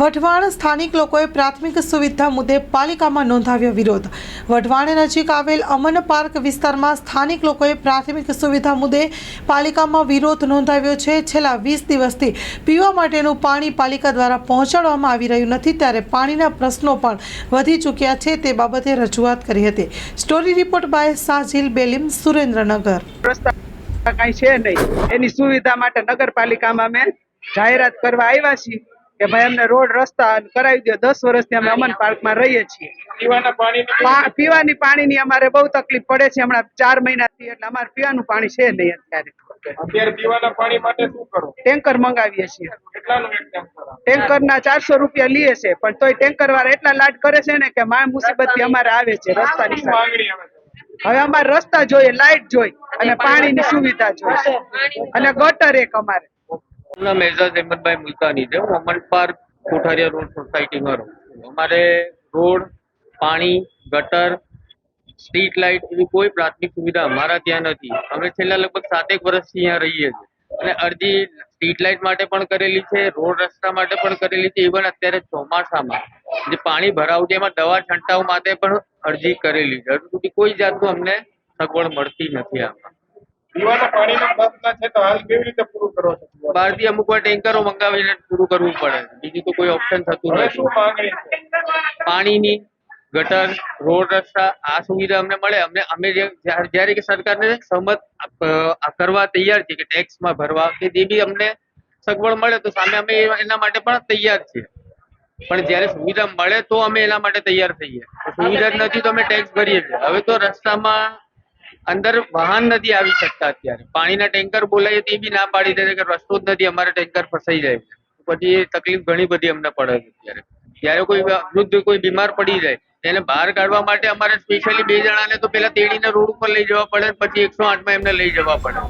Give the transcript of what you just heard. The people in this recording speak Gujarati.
વઢવાણ સ્થાનિક લોકોએ પ્રાથમિક સુવિધા મુદ્દે પાલિકામાં નોંધાવ્યો વિરોધ. વઢવાણ નજીક આવેલ અમન પાર્ક વિસ્તારમાં સ્થાનિક લોકોએ પ્રાથમિક સુવિધા મુદ્દે પાલિકામાં વિરોધ નોંધાવ્યો છે. છેલ્લા વીસ દિવસથી પીવા માટેનું પાણી પાલિકા દ્વારા પહોંચાડવામાં આવી રહ્યું નથી. ત્યારે પાણીના પ્રશ્નો પણ વધી ચૂક્યા છે તે બાબતે રજૂઆત કરી હતી. Story report by Sahil Belim, Surendranagar. કાંઈ છે નહીં. એની સુવિધા માટે નગરપાલિકામાં અમે જાહેરાત કરવા આવ્યા છીએ. કે ભાઈ અમને રોડ રસ્તા કરાવી દો દસ વર્ષથી અમે અમન પાર્કમાં રહીએ છીએ. પીવાના પાણીની પા- પીવાની પાણીની અમારે બહુ તકલીફ પડે છે. હમણાં ચાર મહિનાથી એટલે અમારે પીવાનું પાણી છે નહીં અત્યારે. અત્યારે પીવાના પાણી માટે શું કરો? ટેન્કર મંગાવીએ છીએ. ટેન્કર આવે? ચારસો રૂપિયા લઈએ છે. પણ તોય ટેન્કર વાળા એટલા લાડ કરે છે ને કે મા મુસીબતથી અમારે આવે છે રસ્તાની હવે અમારે રસ્તા જોઈએ લાઇટ જોઈ અને પાણીની સુવિધા જોઈએ. અને ગટર એક અમારે. મારું નામ એઝાઝ અહેમદભાઈ મુલતાની છે. હું અમન પાર્ક કોઠારિયા રોડ સોસાયટીમાં રહું અમારે રોડ, પાણી, ગટર, સ્ટ્રીટ લાઇટ એવી કોઈ પ્રાથમિક સુવિધા અમારા ત્યાં નથી. અમે છેલ્લા લગભગ સાતેક વર્ષથી અહીંયા રહીએ છીએ. અને અરજી સ્ટ્રીટ લાઇટ માટે પણ કરેલી છે, રોડ રસ્તા માટે પણ કરેલી છે. ઇવન અત્યારે ચોમાસામાં જે પાણી ભરાવું છે, એમાં દવા છંટાવ માટે પણ અરજી કરેલી છે. હજુ સુધી કોઈ જાતનું અમને સગવડ મળતી નથી આમાં. પીવાના પાણીનો પ્રશ્ન છે તો હાલ કેવી રીતે પૂરું કરો છો? બહારથી અમુક વાર ટેન્કરો મંગાવીને પૂરું કરવું પડે. બીજું તો કોઈ ઓપ્શન થતું નથી. શું માંગણી છે? પાણીની ગટર રોડ રસ્તા આ સુવિધા અમને મળે. અમને અમે જે જ્યારે કે સરકારને સહમત કરવા તૈયાર છે કે ટેક્સમાં ભરવા કે જે બી અમને સગવડ મળે તો સામે અમે એના માટે પણ તૈયાર છીએ. પણ જ્યારે સુવિધા મળે તો અમે એના માટે તૈયાર થઈએ. સુવિધા નથી તો અમે ટેક્સ ભરીએ છીએ. હવે તો રસ્તામાં અંદર વાહન નથી આવી શકતા અત્યારે. પાણીના ટેન્કર બોલાવીએ તે બી ના પાડી દે કે રસ્તો જ નથી, અમારે ટેન્કર ફસાઈ જાય. પછી એ તકલીફ ઘણી બધી અમને પડે છે અત્યારે. જ્યારે કોઈ વૃદ્ધ કોઈ બીમાર પડી જાય, એને બહાર કાઢવા માટે અમારે સ્પેશિયલી બે જણાને તો પેલા તેડીને રોડ ઉપર લઈ જવા પડે, પછી એકસો આઠમાં એમને લઈ જવા પડે.